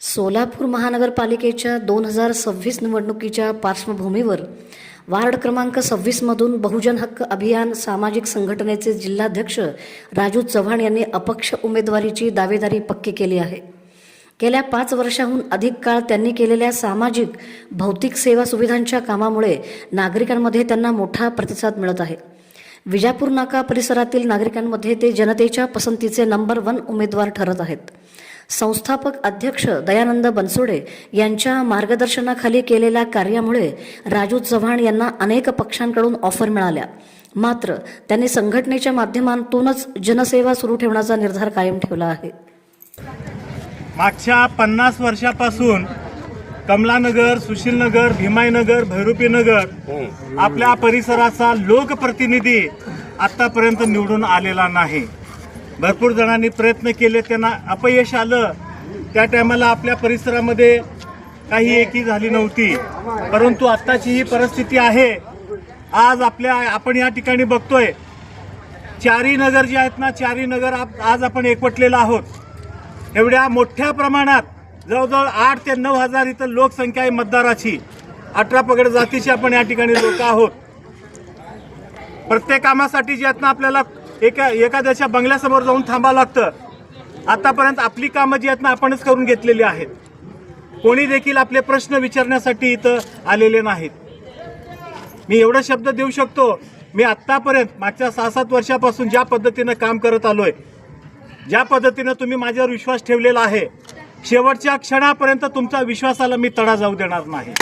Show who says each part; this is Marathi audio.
Speaker 1: सोलापूर महानगरपालिकेच्या दोन हजार सव्वीस निवडणुकीच्या पार्श्वभूमीवर वार्ड क्रमांक सव्वीसमधून बहुजन हक्क अभियान सामाजिक संघटनेचे जिल्हाध्यक्ष राजू चव्हाण यांनी अपक्ष उमेदवारीची दावेदारी पक्की केली आहे. गेल्या पाच वर्षाहून अधिक काळ त्यांनी केलेल्या सामाजिक भौतिक सेवा सुविधांच्या कामामुळे नागरिकांमध्ये त्यांना मोठा प्रतिसाद मिळत आहे. विजापूर नाका परिसरातील नागरिकांमध्ये ते जनतेच्या पसंतीचे नंबर वन उमेदवार ठरत आहेत. संस्थापक अध्यक्ष दयानंद बनसोडे यांच्या मार्गदर्शनाखाली केलेल्या कार्यामुळे राजू चव्हाण यांना अनेक पक्षांकडून ऑफर मिळाल्या. मात्र त्यांनी संघटनेच्या माध्यमातूनच जनसेवा सुरू ठेवण्याचा निर्धार कायम ठेवला आहे.
Speaker 2: मागच्या पन्नास वर्षापासून कमलानगर सुशीलनगर भीमाईनगर भैरुपीनगर आपल्या परिसराचा लोकप्रतिनिधी आतापर्यंत निवडून आलेला नाही. भरपूर जणांनी प्रयत्न केले त्यांना अपयश आलं. त्या टायमाला आपल्या परिसरामध्ये काही एकी झाली नव्हती. परंतु आत्ताची ही परिस्थिती आहे. आज आपल्या आपण या ठिकाणी बघतोय चारी नगर जे आहेत ना चारी नगर आप- आज आपण एकवटलेलं आहोत. एवढ्या मोठ्या प्रमाणात जवळजवळ आठ ते नऊ हजार इथं लोकसंख्या आहे मतदाराची. अठरा पगड जातीची आपण या ठिकाणी लोक आहोत. प्रत्येक कामासाठी जे आहेत ना आपल्याला एका एखाद्याच्या बंगल्यासमोर जाऊन थांबावं लागतं. आतापर्यंत आपली कामं जी आहेत ना आपणच करून घेतलेली आहेत. कोणी देखील आपले प्रश्न विचारण्यासाठी इथं आलेले नाहीत. मी एवढं शब्द देऊ शकतो मी आत्तापर्यंत मागच्या सहा सात वर्षापासून ज्या पद्धतीनं काम करत आलोय ज्या पद्धतीनं तुम्ही माझ्यावर विश्वास ठेवलेला आहे शेवटच्या क्षणापर्यंत तुमच्या विश्वासाला मी तडा जाऊ देणार नाही.